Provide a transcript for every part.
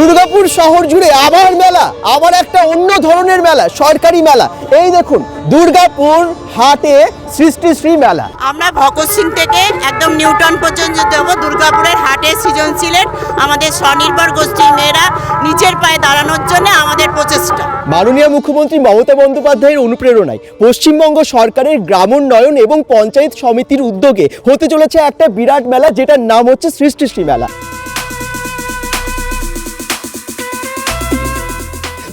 দুর্গাপুর শহর জুড়ে আবার মেলা আবার একটা অন্য ধরনের মেলা সরকারি মেলা। এই দেখুন দুর্গাপুর হাটে সৃষ্টি শ্রী মেলা। আমরা ভগৎ সিং থেকে একদম নিউটন পর্যন্ত দেব দুর্গাপুরের হাটে সৃজনশীলের আমাদের স্বনির্ভর গোষ্ঠীর মেয়েরা নিজের পায়ে দাঁড়ানোর জন্য আমাদের প্রচেষ্টা। মাননীয় মুখ্যমন্ত্রী মমতা বন্দ্যোপাধ্যায়ের অনুপ্রেরণায় পশ্চিমবঙ্গ সরকারের গ্রামোন্নয়ন এবং পঞ্চায়েত সমিতির উদ্যোগে হতে চলেছে একটা বিরাট মেলা যেটার নাম হচ্ছে সৃষ্টিশ্রী মেলা।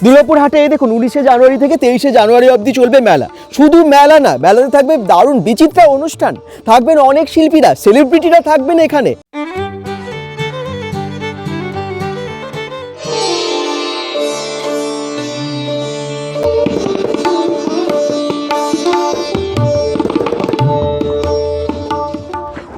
দুর্গাপুর হাটে, এই দেখুন, উনিশে জানুয়ারি থেকে তেইশে জানুয়ারি অবধি চলবে মেলা। শুধু মেলা না, মেলাতে থাকবে দারুণ বিচিত্র অনুষ্ঠান। থাকবেন অনেক শিল্পীরা সেলিব্রিটিরা থাকবেন এখানে।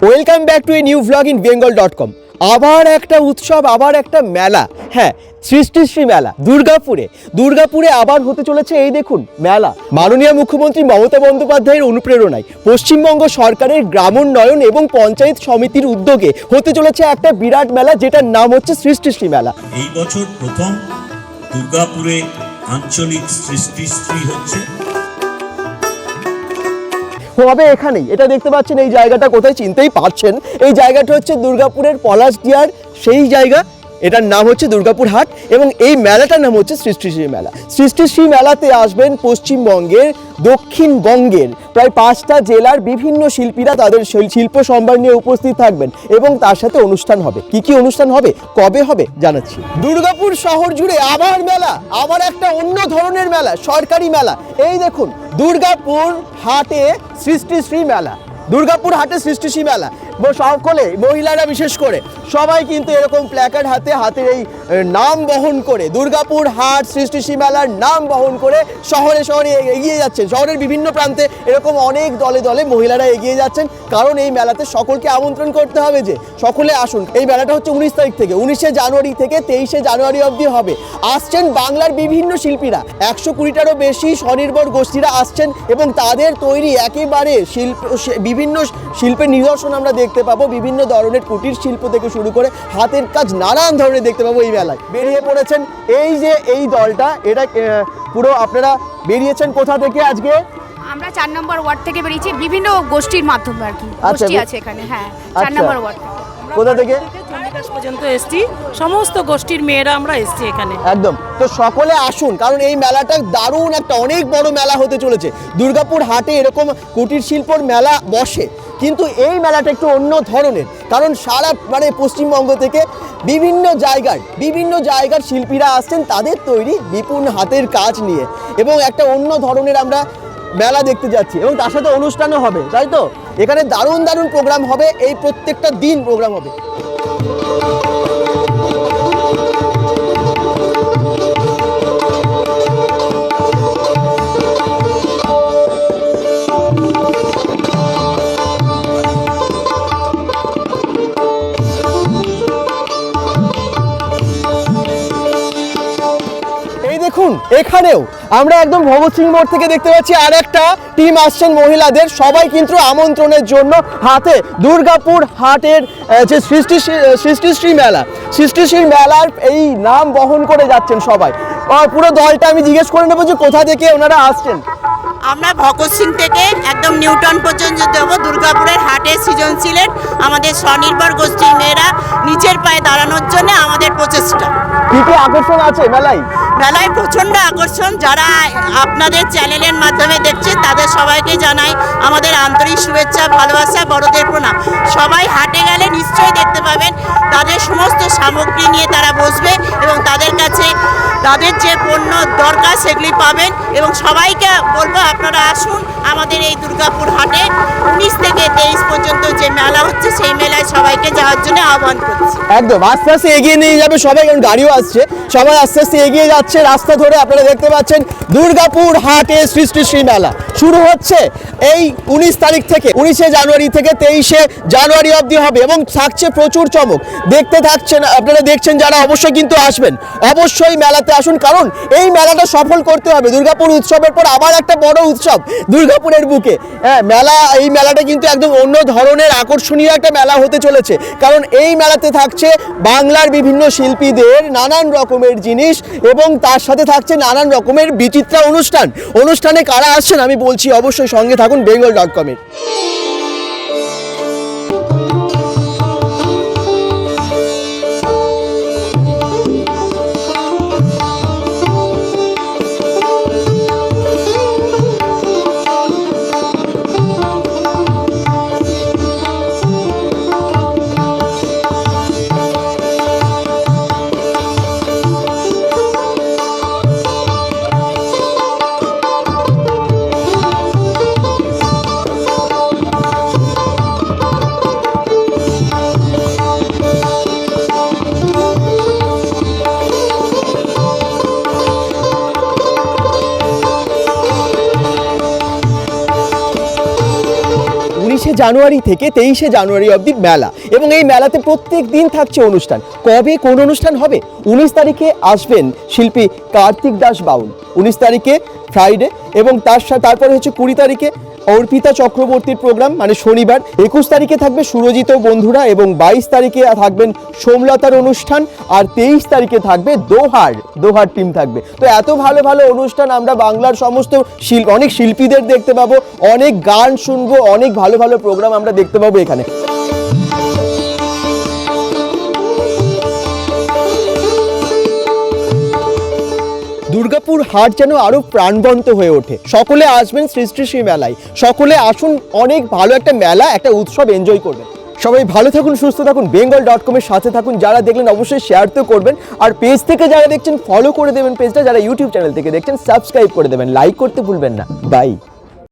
Welcome back to a new vlog in Bengal dot com আবার একটা উৎসব, আবার একটা মেলা। হ্যাঁ সৃষ্টিশ্রী মেলা, দুর্গাপুরে। দুর্গাপুরে আবার হতে চলেছে এই দেখুন, মেলা। মাননীয় মুখ্যমন্ত্রী মমতা বন্দ্যোপাধ্যায়ের অনুপ্রেরণায় পশ্চিমবঙ্গ সরকারের গ্রামোন্নয়ন এবং পঞ্চায়েত সমিতির উদ্যোগে হতে চলেছে একটা বিরাট মেলা, যেটার নাম হচ্ছে সৃষ্টিশ্রী মেলা। এই বছর প্রথম দুর্গাপুরে আঞ্চলিক সৃষ্টিশ্রী হচ্ছে। হবে এখানেই। এটা দেখতে পাচ্ছেন এই জায়গাটা কোথায় চিনতেই পারছেন। এই জায়গাটা হচ্ছে দুর্গাপুরের পলাশ পলাশডিয়ার সেই জায়গা। এটার নাম হচ্ছে দুর্গাপুর হাট এবং এই মেলাটার নাম হচ্ছে সৃষ্টিশ্রী মেলা। সৃষ্টিশ্রী মেলাতে আসবেন পশ্চিমবঙ্গের দক্ষিণবঙ্গের প্রায় পাঁচটা জেলার বিভিন্ন শিল্পীরা তাদের শিল- শিল্প সম্ভার নিয়ে উপস্থিত থাকবেন এবং তার সাথে অনুষ্ঠান হবে। কি কি অনুষ্ঠান হবে, কবে হবে জানাচ্ছি। দুর্গাপুর শহর জুড়ে আবার মেলা, আবার একটা অন্য ধরনের মেলা, সরকারি মেলা। এই দেখুন, দুর্গাপুর হাটে সৃষ্টিশ্রী মেলা, দুর্গাপুর হাটে সৃষ্টিশ্রী মেলা। সকলে, মহিলারা বিশেষ করে, সবাই কিন্তু এরকম প্ল্যাকার্ড হাতে, হাতের এই নাম বহন করে, দুর্গাপুর হাট সৃষ্টিশ্রী মেলার নাম বহন করে শহরে শহরে এগিয়ে যাচ্ছেন। শহরের বিভিন্ন প্রান্তে এরকম অনেক দলে দলে মহিলারা এগিয়ে যাচ্ছেন। কারণ এই মেলাতে সকলকে আমন্ত্রণ করতে হবে যে, সকলে আসুন। এই মেলাটা হচ্ছে উনিশ তারিখ থেকে, উনিশে জানুয়ারি থেকে তেইশে জানুয়ারি অবধি হবে। আসছেন বাংলার বিভিন্ন শিল্পীরা। একশো কুড়িটারও বেশি স্বনির্ভর গোষ্ঠীরা আসছেন এবং তাদের তৈরি একেবারে শিল্প বিভিন্ন শিল্পের নিদর্শন আমরা দেখতে পাবো। বিভিন্ন ধরনের কুটির শিল্প থেকে শুরু করে হাতের কাজ নানান ধরনের দেখতে পাবো এই মেলায়। বেরিয়ে পড়েছেন এই যে এই দলটা এটা পুরো আপনারা বেরিয়েছেন কোথা থেকে আজকে? আমরা চার নম্বর ওয়ার্ড থেকে বেরিয়েছি বিভিন্ন গোষ্ঠীর মাধ্যমে আর কি। আচ্ছা, গোষ্ঠী আছে এখানে হ্যাঁ আচ্ছা। চার নম্বর ওয়ার্ড কোথা থেকে? পর্যন্ত এসছি। সমস্ত গোষ্ঠীর মেয়েরা আমরা এসছি এখানে। একদম। তো সকলে আসুন কারণ এই মেলাটা দারুণ একটা অনেক বড় মেলা হতে চলেছে। দুর্গাপুর হাটে এরকম কুটির শিল্পর মেলা বসে। কিন্তু এই মেলাটা একটু অন্য ধরনের। কারণ সারা মানে পশ্চিমবঙ্গ থেকে বিভিন্ন জায়গার বিভিন্ন জায়গার শিল্পীরা আসছেন তাদের তৈরি বিপুল হাতের কাজ নিয়ে। এবং একটা অন্য ধরনের আমরা মেলা দেখতে যাচ্ছি। এবং তার সাথে অনুষ্ঠানও হবে, তাই তো? এখানে দারুণ দারুণ প্রোগ্রাম হবে, এই প্রত্যেকটা দিন প্রোগ্রাম হবে। দেখুন এখানেও আমরা একদম ভগৎ সিং মোড় থেকে দেখতে পাচ্ছি আর একটা টিম আসছেন মহিলাদের। সবাই কিন্তু আমন্ত্রণের জন্য হাতে দুর্গাপুর হাটের যে সৃষ্টি সৃষ্টিশ্রী মেলা সৃষ্টিশ্রী মেলার এই নাম বহন করে যাচ্ছেন সবাই। পুরো দলটা আমি জিজ্ঞেস করে নেব যে কোথা থেকে ওনারা আসছেন। আমরা ভগৎ সিং থেকে একদম নিউটন পর্যন্ত দেব দুর্গাপুরের হাটে সৃজনশীলের আমাদের স্বনির্ভর গোষ্ঠীর মেয়েরা নিচের পায়ে দাঁড়ানোর জন্য আমাদের প্রচেষ্টা। কি কি আকর্ষণ আছে মেলায়? মেলায় প্রচণ্ড আকর্ষণ, যারা আপনাদের চ্যানেলের মাধ্যমে দেখছে, তাদের সবাইকে জানাই আমাদের আন্তরিক শুভেচ্ছা, ভালোবাসা, বড়দের প্রণাম। সবাই হাটে গেলে নিশ্চয়ই দেখতে পাবেন, তাদের সমস্ত সামগ্রী নিয়ে তারা বসবে এবং তাদের কাছে তাদের যে পণ্য দরকার সেগুলি পাবেন এবং সবাইকে বলব, আপনারা আসুন আমাদের এই দুর্গাপুর হাটে। উনিশ থেকে তেইশ পর্যন্ত যে মেলা হচ্ছে, সেই মেলায় সবাইকে যাওয়ার জন্য আহ্বান করছি। একদম, আস্তে আস্তে এগিয়ে নিয়ে যাবে সবাই, কারণ গাড়িও আসছে। সবাই আস্তে আস্তে এগিয়ে যাচ্ছে। রাস্তা ধরে আপনারা দেখতে পাচ্ছেন দুর্গাপুর হাটে সৃষ্টিশ্রী মেলা। শুরু হচ্ছে এই উনিশ তারিখ থেকে, উনিশে জানুয়ারি থেকে তেইশে জানুয়ারি অবধি হবে এবং থাকছে প্রচুর চমক। দেখতে থাকছেন, আপনারা দেখছেন যারা অবশ্যই কিন্তু আসবেন। অবশ্যই মেলাতে আসুন, কারণ এই মেলাটা সফল করতে হবে। দুর্গাপুর উৎসবের পর আবার একটা বড় উৎসব, দুর্গাপুরের বুকে। হ্যাঁ মেলা, এই মেলাটা কিন্তু একদম অন্য ধরনের আকর্ষণীয় একটা মেলা হতে চলেছে। কারণ এই মেলাতে থাকছে বাংলার বিভিন্ন শিল্পীদের নানান রকমের জিনিস এবং তার সাথে থাকছে নানান রকমের বিচিত্রা অনুষ্ঠান। অনুষ্ঠানে কারা আসছেন আমি বলছি অবশ্যই সঙ্গে থাকুন বেঙ্গল ডট কমের উনিশে জানুয়ারি থেকে তেইশে জানুয়ারি অবধি মেলা এবং এই মেলাতে প্রত্যেক দিন থাকছে অনুষ্ঠান। কবে কোন অনুষ্ঠান হবে? উনিশ তারিখে আসবেন শিল্পী কার্তিক দাস বাউল। উনিশ তারিখে ফ্রাইডে এবং তার সাথে তারপরে হচ্ছে কুড়ি তারিখে অর্পিতা চক্রবর্তীর প্রোগ্রাম মানে শনিবার। একুশ তারিখে থাকবে সুরজিত বন্ধুরা এবং বাইশ তারিখে থাকবেন সোমলতার অনুষ্ঠান আর তেইশ তারিখে থাকবে দোহার দোহার টিম থাকবে। তো এত ভালো ভালো অনুষ্ঠান আমরা বাংলার সমস্ত শিল্প অনেক শিল্পীদের দেখতে পাবো, অনেক গান শুনব, অনেক ভালো ভালো প্রোগ্রাম আমরা দেখতে পাবো এখানে। দুর্গাপুর হাট যেন আরও প্রাণবন্ত হয়ে ওঠে। সকলে আসবেন শ্রী শ্রী মেলায়। সকলে আসুন, অনেক ভালো একটা মেলা, একটা উৎসব এনজয় করবেন। সবাই ভালো থাকুন, সুস্থ থাকুন বেঙ্গল ডট কমের সাথে থাকুন। যারা দেখলেন অবশ্যই শেয়ার তো করবেন। আর পেজ থেকে যারা দেখছেন ফলো করে দেবেন পেজটা যারা ইউটিউব চ্যানেল থেকে দেখছেন সাবস্ক্রাইব করে দেবেন। লাইক করতে ভুলবেন না। বাই